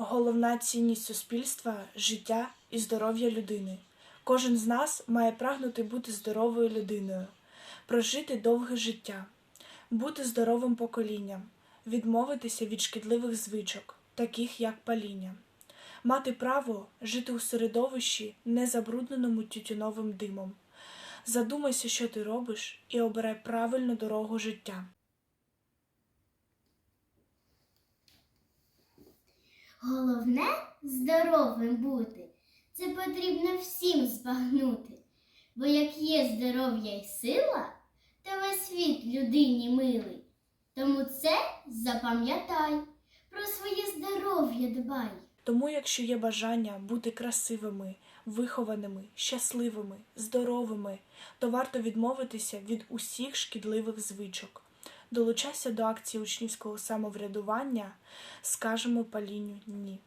Головна цінність суспільства життя і здоров'я людини. Кожен з нас має прагнути бути здоровою людиною, прожити довге життя, бути здоровим поколінням, відмовитися від шкідливих звичок, таких як паління, мати право жити у середовищі, не забрудненому тютюновим димом. Задумайся, що ти робиш, і обирай правильну дорогу життя. Головне здоровим бути. Це потрібно всім збагнути. Бо як є здоров'я й сила, то весь світ людині милий. Тому це запам'ятай, про своє здоров'я дбай. Тому, якщо є бажання бути красивими, вихованими, щасливими, здоровими, то варто відмовитися від усіх шкідливих звичок. Долучайся до акції учнівського самоврядування, скажемо палінню ні.